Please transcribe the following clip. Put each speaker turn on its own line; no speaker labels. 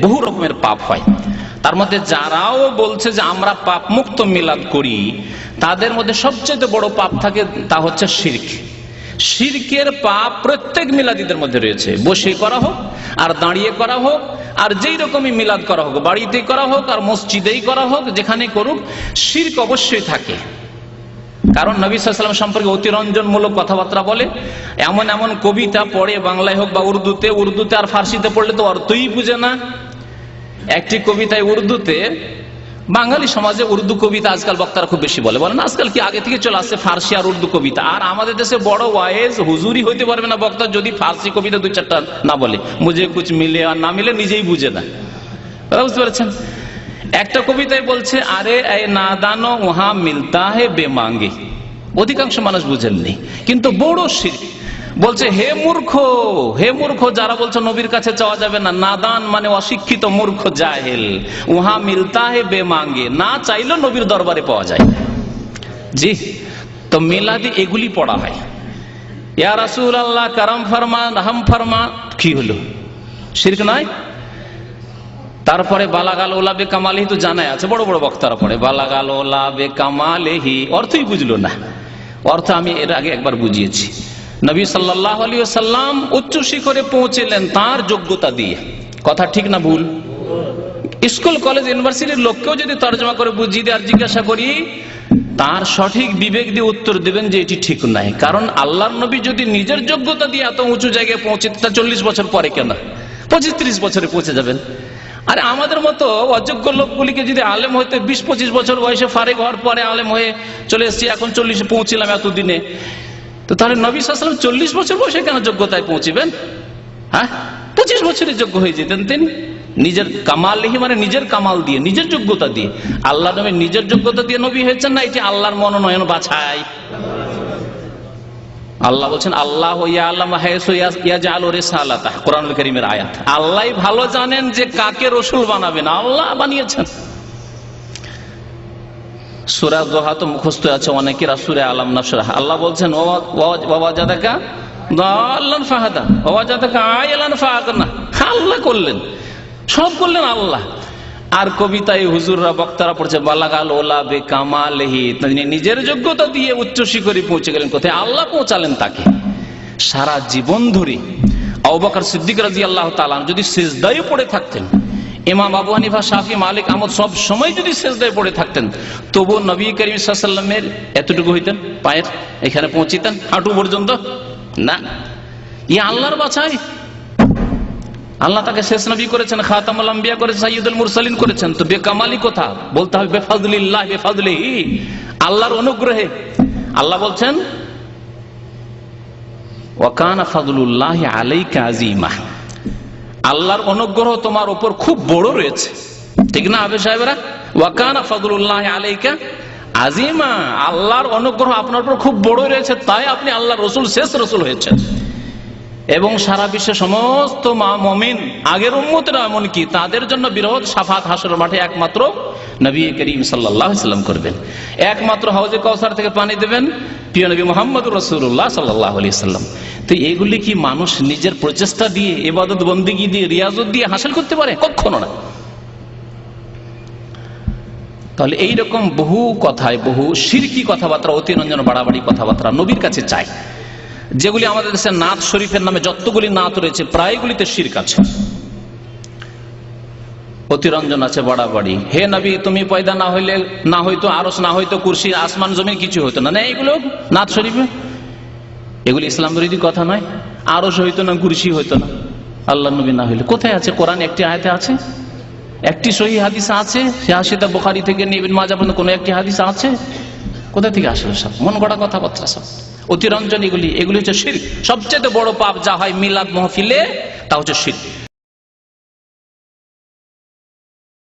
বহু রকমের পাপ হয়। তার মধ্যে যারাও বলছে যে আমরা পাপ মুক্ত মিলাদ করি, তাদের মধ্যে সবচেয়ে বড় পাপ থাকে, তা হচ্ছে শির্ক। শিরকের পাপ প্রত্যেক মিলাদিদের মধ্যে রয়েছে। বসে করা হোক, আর দাঁড়িয়ে করা হোক, আর যেই রকমই মিলাদ করা হোক, বাড়িতেই করা হোক, আর মসজিদেই করা হোক, যেখানে করুক, শির্ক অবশ্যই থাকে। কারণ নবী সাল্লাম সম্পর্কে অতিরঞ্জনমূলক কথাবার্তা বলে, এমন এমন কবিতা পড়ে, বাংলায় হোক বা উর্দুতে উর্দুতে আর ফার্সিতে পড়লে তো অর্থই বুঝে না। একটি কবিতায় উর্দুতে, বাঙালি সমাজে উর্দু কবিতা আজকাল বক্তারা খুব বেশি বলে। বলেন, আজকাল কি আগে থেকে চলে আসছে ফার্সি আর উর্দু কবিতা? আর আমাদের দেশে বড় ওয়াইজ হুজুরি হইতে পারবে না বক্তা যদি ফার্সি কবিতা দুই চারটা না বলে। মুঝে কুছ মিলে আর না মিলে নিজেই বুঝে না। বুঝতে পারছেন? একটা কবিতায় বলছে, আরে নাদানো, উহা মিলতা হে বেমাঙ্গে। অধিকাংশ মানুষ বুঝেননি, কিন্তু বড় শির। বলছে, হে মূর্খ হে মূর্খ, যারা বলছে নবীর কাছে চাওয়া যাবে না, নাদান মানে অশিক্ষিত মূর্খ জাহেল। উহা মিলতা হে বেমাঙ্গে, না চাইলেও নবীর দরবারে পাওয়া যায়। জি, তো মিলাদি এগুলি পড়া হয়। ইয়া রাসূল আল্লাহ কারাম ফরমা রাহম ফরমা কি হলো? শিরক নয়? তারপরে বালাগাল ওলা বে কামালেহি তো জানাই আছে, বড় বড় বক্তারা পড়ে, বালাগাল ওলা বে কামালেহি। অর্থই বুঝলো না। অর্থ আমি এর আগে একবার বুঝিয়েছি। নবী সাল্লাহ আলী সাল্লাম উচ্চ শিখরে পৌঁছেলেন তার যোগ্যতা দিয়ে। কথা ঠিক না ভুল? স্কুল, কলেজ, ইউনিভার্সিটির লোককেও যদি তর্জমা করে বুঝিয়ে দিয়ে আর জিজ্ঞাসা করি, তার সঠিক বিবেক দিয়ে উত্তর দেবেন যে এটি ঠিক নাই কারণ আল্লাহর নবী যদি নিজের যোগ্যতা দিয়ে এত উঁচু জায়গায় পৌঁছে, তা চল্লিশ বছর পরে কেন? পঁচিশ ত্রিশ বছরে পৌঁছে যাবেন। আরে আমাদের মতো অযোগ্য লোকগুলিকে যদি আলেম হইতে বিশ পঁচিশ বছর বয়সে ফারেক হওয়ার পরে আলেম হয়ে চলে এসেছি, এখন চল্লিশে পৌঁছিলাম এতদিনে। তো তাহলে নবী সাল্লাম চল্লিশ বছর বয়সে কেন যোগ্যতায় পৌঁছিবেন? হ্যাঁ? পঁচিশ বছরের যোগ্য হয়ে যেতেন তিনি। নিজের কামাল লিখি মানে নিজের কামাল দিয়ে, নিজের যোগ্যতা দিয়ে। আল্লাহ নবী নিজের যোগ্যতা দিয়ে নবী হয়েছেন না, এটি আল্লাহর মনোনয়ন বাছাই। আল্লাহ বলছেন, আল্লাহ কোরআন করিমের আয়াত। আল্লাহ ভালো জানেন যে কাকে রসুল বানাবেন। আল্লাহ বানিয়েছেন। সুরা দোহা তো মুখস্থ আছে, অনেকেরা সুরে আলাম নাসরাহ। আল্লাহ বলছেন বাবা জাদাকা আল্লাহ ফাহাদা বাবা জাদাকা আয়ালান ফাহাদা আল্লাহ করলেন। সব করলেন আল্লাহ। আর কবিতায় হুজুররা, বক্তারা পড়ছে, বালাগাল ওলা বে কামালেহি তিনি নিজের যোগ্যতা দিয়ে উচ্চ শিখরে পৌঁছে গেলেন কোথায়? আল্লাহ পৌঁছালেন তাকে। সারা জীবন ধরে অবাকার সিদ্দিক রাজি আল্লাহ তালাম যদি শেষদায় পড়ে থাকতেন, ইমাম আবু হানিফা, শাফি, মালিক, আহমদ সব সময় যদি শেষদায় পড়ে থাকতেন তবু নবী করিম সাল্লামের এতটুকু হইতেন, পায়ের এখানে পৌঁছিতেন, হাঁটু পর্যন্ত? না। ই আল্লাহর বাছাই আল্লাহ তাকে শেষ নবী করেছেন, খাতামুল আম্বিয়া করেছেন মুরসালিন করেছেন। তো বেকামালি কথা বলতে হবে বেফাজুলিল্লাহ বেফাজুলিহি আল্লাহর অনুগ্রহে। আল্লাহ বলছেন আল্লাহর অনুগ্রহ তোমার উপর খুব বড় রয়েছে। ঠিক না, আবে সাহেবরা? ওয়াকানা ফাদলুল্লাহ আলাইকা আজিমা আল্লাহর অনুগ্রহ আপনার উপর খুব বড় রয়েছে, তাই আপনি আল্লাহ রসুল, শেষ রসুল হয়েছেন। এবং সারা বিশ্বের সমস্ত মা মমিন, আগের উন্মতেরা এমনকি তাদের জন্য বিরোধ সাফাত হাসর মাঠে একমাত্র নবী করিম সাল্লাম করবেন। একমাত্র হাউজে কৌসার থেকে পানি দেবেন, প্রিয় নবী মোহাম্মদ রসুল্লাহ সাল্লাহ আলি সাল্লাম। তো এগুলি কি মানুষ নিজের প্রচেষ্টা দিয়ে এবাদত বন্দিগি দিয়ে, রিয়াজত দিয়ে হাসিল করতে পারে? কখনো না। তাহলে এইরকম বহু কথায়, বহু সিরকি কথাবার্তা, অতিরঞ্জন বাড়াবাড়ি কথাবার্তা নবীর কাছে চায় যেগুলি আমাদের দেশে নাথ শরীফের নামে যতগুলি নাথ রয়েছে, প্রায়গুলিতে শির্ক আছে। অতিরঞ্জন আছে বাড়াবাড়ি। হে নবী, তুমি পয়দা না হইলে, না হইতো আরস, না হইতো কুরসি, আসমান জমি কিছু হইতো না। না এগুলো নাথ শরীফে। এগুলি ইসলাম বিরোধী কথা নয়। আরস হইতো না, কুরসি হইতো না। আল্লাহ নবী না হইলে। কোথায় আছে? কোরআন একটি আয়তে আছে? একটি সহি হাদিস আছে? সে হাসিদা বোখারি থেকে নিয়ে মাজা পর্যন্ত কোনো একটি হাদিস আছে? কোথা থেকে আসলে সব? মন গড়া কথাবার্তা সব। অতিরঞ্জন এগুলি এগুলি হচ্ছে শির। সবচেয়ে বড় পাপ যা হয় মিলাদ মহফিলে, তা হচ্ছে শির।